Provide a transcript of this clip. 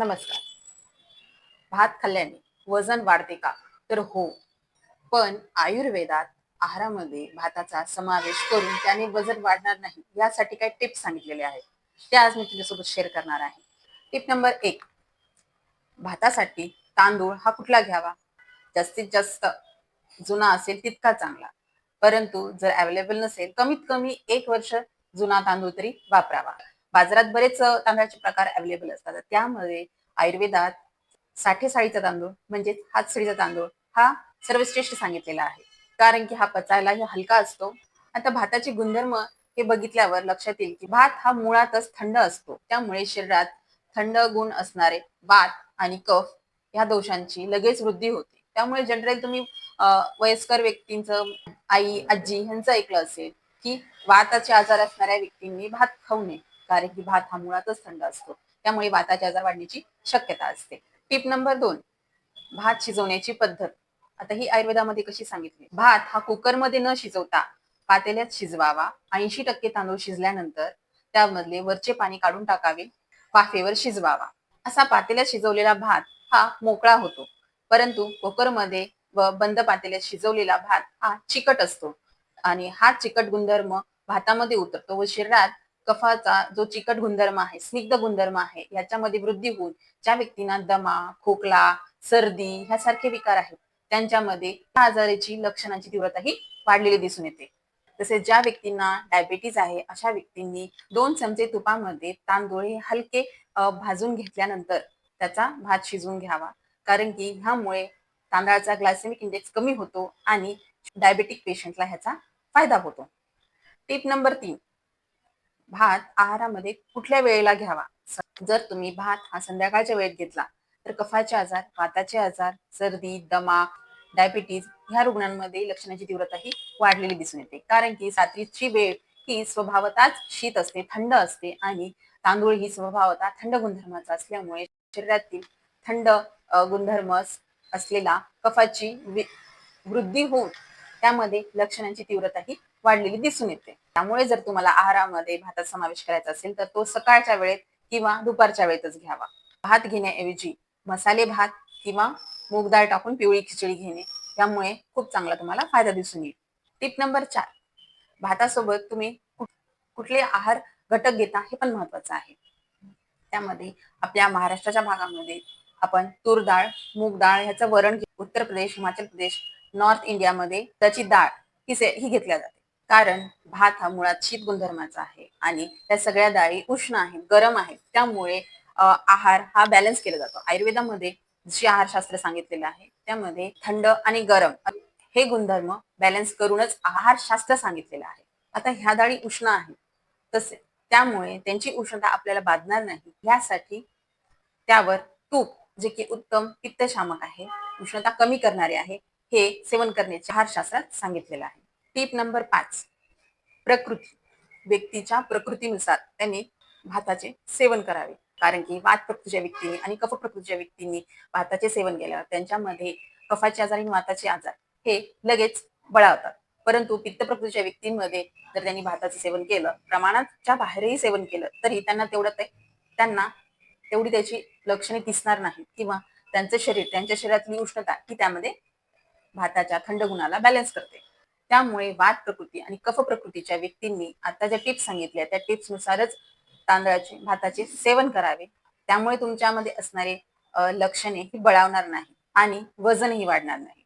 नमस्कार. भात खाल्ल्याने वजन वाढते का? तर हो. पण आयुर्वेदात आहारामध्ये भाताचा समावेश करून त्याने वजन वाढणार नाही यासाठी काही टिप्स सांगितलेले आहेत. त्या आज मी तुझ्यासोबत शेअर करणार आहे. टिप नंबर एक. भातासाठी तांदूळ हा कुठला घ्यावा? जास्तीत जास्त जुना असेल तितका चांगला. परंतु जर अवेलेबल नसेल कमीत कमी एक वर्ष जुना तांदूळ तरी वापरावा. बाजारात बरेच तांदळाचे प्रकार अवेलेबल असतात. त्यामध्ये आयुर्वेदात साठे साळीचा तांदूळ म्हणजेच हातसळीचा तांदूळ हा सर्वश्रेष्ठ सांगितलेला आहे. कारण की हा पचायलाही हलका असतो. आता भाताचे गुणधर्म हे बघितल्यावर लक्षात येईल की भात हा मुळातच थंड असतो. त्यामुळे शरीरात थंड गुण असणारे वात आणि कफ ह्या दोषांची लगेच वृद्धी होते. त्यामुळे जनरल तुम्ही वयस्कर व्यक्तींचं आई आजी ह्यांचं ऐकलं असेल की वाताचे आजार असणाऱ्या व्यक्तींनी भात खाऊ नये. कारण की भात हा मुळातच थंड असतो. त्यामुळे वाताचे आजार वाढण्याची शक्यता असते. टिप नंबर दोन भात शिजवण्याची पद्धत. आता ही आयुर्वेदामध्ये कशी सांगितली? भात हा कुकरमध्ये न शिजवता पातेल्यात शिजवावा. ऐंशी टक्के तांदूळ शिजल्यानंतर त्यामधले वरचे पाणी काढून टाकावे. वाफेवर शिजवावा. असा पातेल्यात शिजवलेला भात हा मोकळा होतो. परंतु कुकरमध्ये व बंद पातेल्यात शिजवलेला भात हा चिकट असतो. आणि हा चिकट गुणधर्म भातामध्ये उतरतो व शरीरात कफाचा जो चिकट गुणधर्म आहे स्निग्ध गुणधर्म आहे याच्यामध्ये वृद्धी होऊन ज्या व्यक्तींना दमा खोकला सर्दी ह्यासारखे विकार आहेत त्यांच्यामध्ये आजाराची लक्षणांची तीव्रता ही वाढलेली दिसून येते. तसेच ज्या व्यक्तींना डायबिटीज आहे अशा व्यक्तींनी दोन चमचे तुपामध्ये तांदूळ हे हलके भाजून घेतल्यानंतर त्याचा भात शिजवून घ्यावा. कारण की ह्यामुळे तांदळाचा ग्लायसेमिक इंडेक्स कमी होतो आणि डायबेटिक पेशंटला ह्याचा फायदा होतो. टिप नंबर तीन भात आहारामध्ये कुठल्या वेळेला घ्यावा? जर तुम्ही भात हा संध्याकाळच्या वेळेत घेतला तर कफाचे आजार वाताचे आजार सर्दी दमा डायबिटीज ह्या रुग्णांमध्ये लक्षणाची तीव्रता ही वाढलेली दिसून येते. कारण की रात्रीची वेळ ही स्वभावताच शीत असते थंड असते आणि तांदूळ ही स्वभावता थंड गुणधर्माचा असल्यामुळे शरीरातील थंड गुणधर्म असलेला कफाची वृद्धी होऊन त्यामध्ये लक्षणांची तीव्रता ही वाढलेली दिसून येते. त्यामुळे जर तुम्हाला आहारामध्ये भातात समावेश करायचा असेल तर तो सकाळच्या वेळेत किंवा दुपारच्या वेळेतच घ्यावा. भात घेण्याऐवजी मसाले भात किंवा मूग डाळ टाकून पिवळी खिचडी घेणे त्यामुळे खूप चांगला तुम्हाला फायदा दिसून येईल. टिप नंबर चार. भातासोबत तुम्ही कुठले आहार घटक घेता हे पण महत्वाचं आहे. त्यामध्ये आपल्या महाराष्ट्राच्या भागामध्ये आपण तूर डाळ मूग डाळ ह्याचं वरण उत्तर प्रदेश हिमाचल प्रदेश नॉर्थ इंडियामध्ये त्याची डाळ ही ही घेतल्या जाते. कारण भात हा मुळात शीत गुणधर्माचा आहे आणि त्या सगळ्या डाळी उष्ण आहेत गरम आहेत. त्यामुळे आहार हा बॅलन्स केला जातो. आयुर्वेदामध्ये जे आहारशास्त्र सांगितलेलं आहे त्यामध्ये थंड आणि गरम हे गुणधर्म बॅलन्स करूनच आहारशास्त्र सांगितलेलं आहे. आता ह्या डाळी उष्ण आहेत तसे त्यामुळे त्यांची उष्णता आपल्याला बाधणार नाही. यासाठी त्यावर तूप जे की उत्तम पित्तशामक आहे उष्णता कमी करणारे आहे हे सेवन करण्याचे आहारशास्त्रात सांगितलेलं आहे. टीप नंबर पाच. प्रकृती. व्यक्तीच्या प्रकृतीनुसार त्यांनी भाताचे सेवन करावे. कारण की वात प्रकृतीच्या व्यक्तींनी आणि कफ प्रकृतीच्या व्यक्तींनी भाताचे सेवन केल्यावर त्यांच्यामध्ये कफाचे आजार आणि वाताचे आजार हे लगेच बळावतात. परंतु पित्त प्रकृतीच्या व्यक्तींमध्ये जर त्यांनी भाताचे सेवन केलं प्रमाणाच्या बाहेरही सेवन केलं तरी त्यांना तेवढं ते त्यांना तेवढी त्याची लक्षणे दिसणार नाही किंवा त्यांचं शरीर त्यांच्या शरीरातली उष्णता ही त्यामध्ये भाताच्या थंड गुणाला बॅलन्स करते. त्यामुळे वात प्रकृती आणि कफ प्रकृतीच्या व्यक्तींनी आता ज्या टिप्स सांगितल्या त्या टिप्स नुसारच तांदळाचे भाताचे सेवन करावे. त्यामुळे तुमच्यामध्ये असणारे लक्षणे ही बळावणार नाही आणि वजनही वाढणार नाही.